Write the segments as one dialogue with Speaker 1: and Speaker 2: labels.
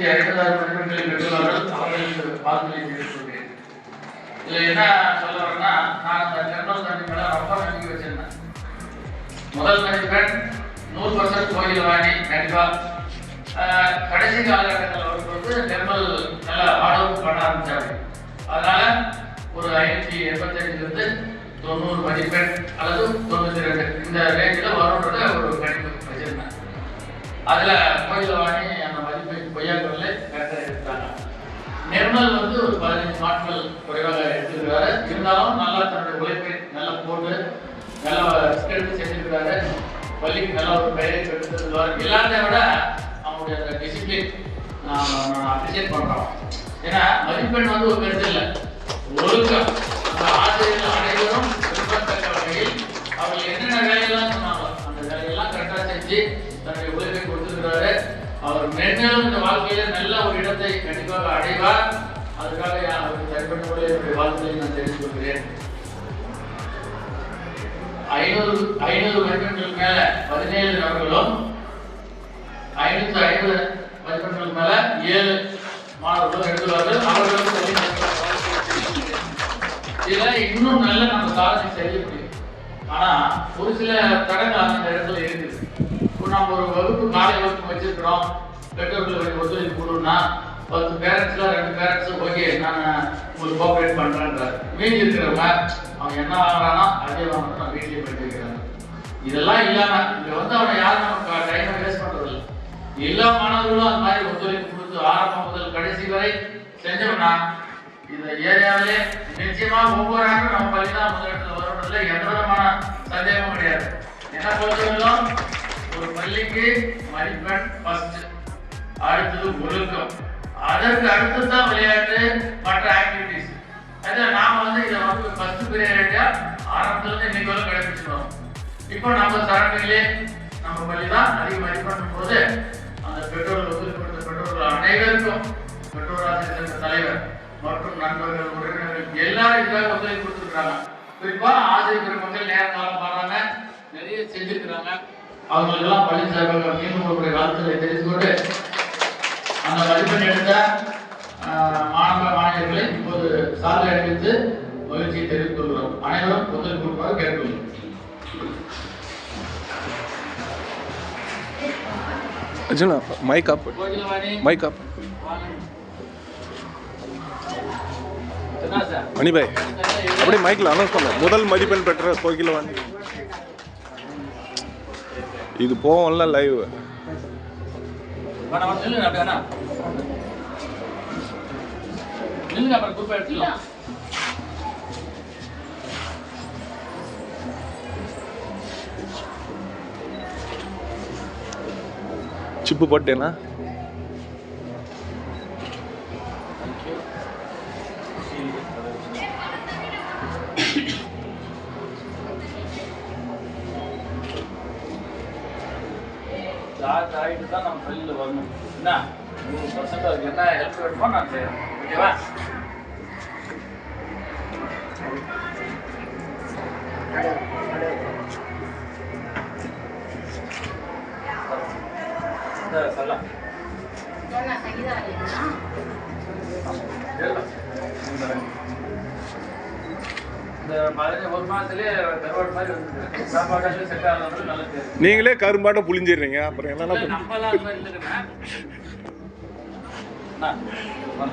Speaker 1: லட்சத்தி ஐம்பதாயிரம் மதிப்பெண்களை பெற்றுள்ளார்கள் அவர்களுக்கு வாழ்த்துக்களை தெரிவித்துக் கொள்கிறேன் என்ன சொல்ல வரேன்னா நான் அந்த ஜெனரல் தண்ணி ரொம்ப நம்பிக்கை வச்சிருந்தேன். முதல் மதிப்பெண் நூறு பர்சன்ட் கோயில் வாணி கண்டிப்பா கடைசி காலகட்டத்தில் வரும்போது நிர்மல் நல்லா ஆடவும் ஒர்க் பண்ண ஆரம்பிச்சாரு. அதனால ஒரு ஐநூத்தி எண்பத்தஞ்சுல இருந்து தொண்ணூறு மதிப்பெண் அல்லது தொண்ணூத்தி ரெண்டு இந்த ரேஞ்சில் வரும்ன்றத ஒரு கணிப்பு வச்சிருந்தேன். அதில் கோயில் வாணி அந்த கரெக்டாக எடுத்தாங்க நிர்மல் வந்து ஒரு பதினஞ்சு நாட்கள் குறைவாக எடுத்திருக்கிறாரு. இருந்தாலும் நல்லா தன்னுடைய உழைப்பை நல்லா போட்டு நல்லா எடுத்து செஞ்சிருக்கிறாரு. பள்ளிக்கு நல்ல ஒரு பெயரை பெற்றுள்ளார் எல்லாத்தையும் விட அவங்களுடைய அந்த டிசிப்ளின் நான் அப்ரிஷியேட் பண்ணுறோம் ஏன்னா மதிப்பெண் வந்து ஒரு பெருசு இல்லை. ஒழுக்கம். அந்த ஆசிரியர்கள் அனைவரும் விரும்பத்தக்க வகையில் அவர்கள் என்னென்ன வேலையெல்லாம் சொன்னாங்களோ அந்த வேலையெல்லாம் கரெக்டாக செஞ்சு தன்னுடைய உழைப்பை கொடுத்துருக்கிறாரு. அவர் மேன்மேலும் இந்த வாழ்க்கையில நல்ல ஒரு இடத்தை கண்டிப்பாக அடைவார். அதுக்காக அவருக்கு தனிப்பட்ட என்னுடைய வாழ்க்கையை நான் தெரிந்து கொள்கிறேன். ஐநூறு ஐநூறு மதிப்பெண்கள் மேல பதினேழு நபர்களும் ஐநூத்தி ஐம்பது மதிப்பெண்கள் மேல ஏழு மாணவர்களும் எடுத்துள்ளார்கள். அவர்களும் இதில் இதுல இன்னும் நல்ல நம்ம சாதனை செய்ய முடியும். ஆனா ஒரு சில தடங்கள் அந்த இடத்துல இருக்குது. நம்ம ஒரு வகுப்பு காலை வகுப்பு வச்சிருக்கிறோம். பெற்றோர்களுக்கு ஒத்துழைப்பு கொடுன்னா பத்து பேரண்ட்ஸில் ரெண்டு பேரண்ட்ஸ் ஓகே நான் உங்களுக்கு கோஆப்ரேட் பண்ணுறேன்றார் மீதி இருக்கிறவங்க அவன் என்ன வாங்குறானோ அதே வாங்கணும் நான் வீட்லயே இதெல்லாம் இல்லாமல் இங்கே வந்து அவங்க யாரும் நம்ம டைமை வேஸ்ட் பண்ணுறதில்ல எல்லா மாணவர்களும் அந்த மாதிரி ஒத்துழைப்பு கொடுத்து ஆரம்பம் முதல் கடைசி வரை செஞ்சோம்னா இந்த ஏரியாவிலே நிச்சயமா ஒவ்வொரு ஆண்டும் நம்ம பள்ளி தான் முதலிடத்துல வருவதில் எந்த விதமான சந்தேகமும் கிடையாது. என்ன பொறுத்தவரையிலும் ஒரு பள்ளிக்கு மதிப்பெண் ஃபர்ஸ்ட் அடுத்தது ஒழுக்கம். அதற்கு அடுத்து தான் விளையாட்டு மற்ற ஆக்டிவிட்டிஸ் அதான் நாம வந்து இதை வந்து ஃபர்ஸ்ட் பீரியடா ஆரம்பத்துல இருந்து இன்னைக்கு வரை கடைபிடிச்சிருவோம் இப்போ நம்ம சரண்டிலே நம்ம பள்ளி தான் அதிக மதிப்பெண்ணும் போது அந்த பெற்றோர்கள் ஒதுக்கப்பட்ட பெற்றோர்கள் அனைவருக்கும் பெற்றோர் ஆசிரியர் தலைவர் மற்றும் நண்பர்கள் உறவினர்கள் எல்லாரும் இதுக்காக ஒத்துழைப்பு கொடுத்துருக்காங்க குறிப்பா ஆசிரியர் மக்கள் நேரம் காலம் பாடுறாங்க நிறைய செஞ்சிருக்கிறாங்க. அவங்களுக்கெல்லாம் பள்ளி சார்பாக மீண்டும் ஒரு வாழ்த்துக்களை தெரிவித்துக் கொண்டு அந்த மதிப்பெண் எடுத்த மாணவ மாணவியர்களை இப்போது சார்பை அறிவித்து மகிழ்ச்சியை தெரிவித்துக் கொள்கிறோம் அனைவரும் ஒத்துழைப்பு கொடுப்பாக கேட்டுக்கொள்கிறோம்.
Speaker 2: Arjuna mic up mic up Manibhai அப்படியே மைக்கில் அனௌன்ஸ் பண்ண. முதல் மதிப்பெண் பெற்ற கோகிலவாணி. இது போவோம்ல லைவ்
Speaker 1: வேணாம் வேணாம், சார்ஜ் ஆகிட்டு தான் நம்ம பள்ளியில் வரணும். என்ன? நூறு பர்சன்ட் அதுக்கு என்ன ஹெல்ப் வேணுமோ நான் செய்யறேன் ஓகேவா சொல்லலாம்
Speaker 3: என்ன சங்கீதா
Speaker 2: நீங்களே கரும்பாட்ட புளிஞ்சிடுறீங்க அப்புறம் என்னென்ன
Speaker 1: இல்ல,
Speaker 2: பண்ண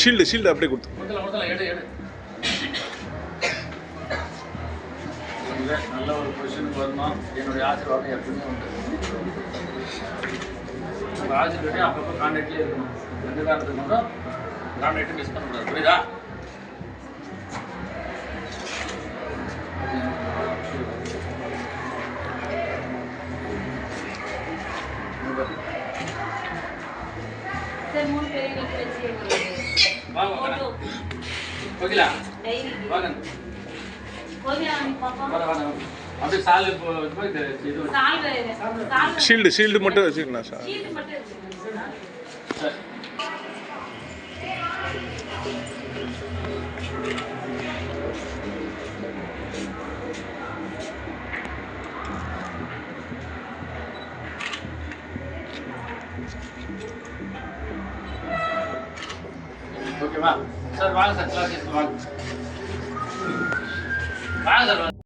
Speaker 2: ஷீல்டு ஷீல்டு அப்படியே கொடுத்து.
Speaker 1: நல்ல ஒரு பொசிஷனுக்கு வரணும்? என்னுடைய ஆசீர்வாதம் எப்பவுமே உண்டு. உங்கள் ஆசீர்வாதம் அப்பப்போ கான்டாக்ட்லேயே இருக்கணும். எந்த காரணத்துக்கு மட்டும் கான்டாக்ட் மிஸ் பண்ணக்கூடாது. புரியுதா?
Speaker 3: கோகிலா.
Speaker 1: வாங்க. அப்படியே சால் இப்போ இது.
Speaker 2: ஷீல்டு ஷீல்டு மட்டும் வச்சுக்கணும் சார்.
Speaker 3: sheet மட்டும்
Speaker 1: ஓகேவா? சார் வாங்க சார் கிளாஸ் வாங்க. வாங்க சார்